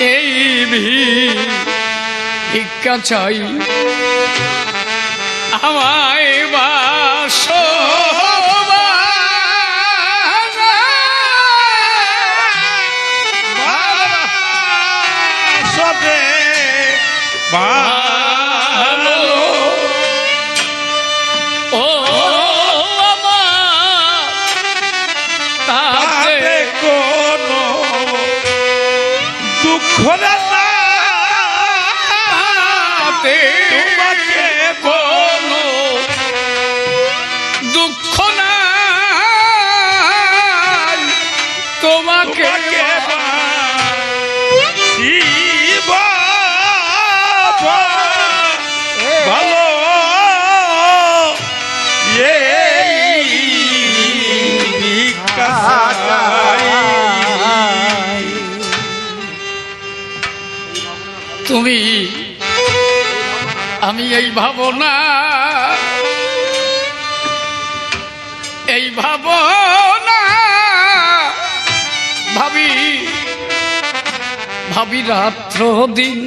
এই ভিক্ষা চাই। আমায় বাস। ভালো। oh. তোমাকে কোনো দুঃখ নাই তোমাকে শিব তুমি আমি এই ভাবনা এই ভাবনা ভাবি ভাবি রাত্র দিন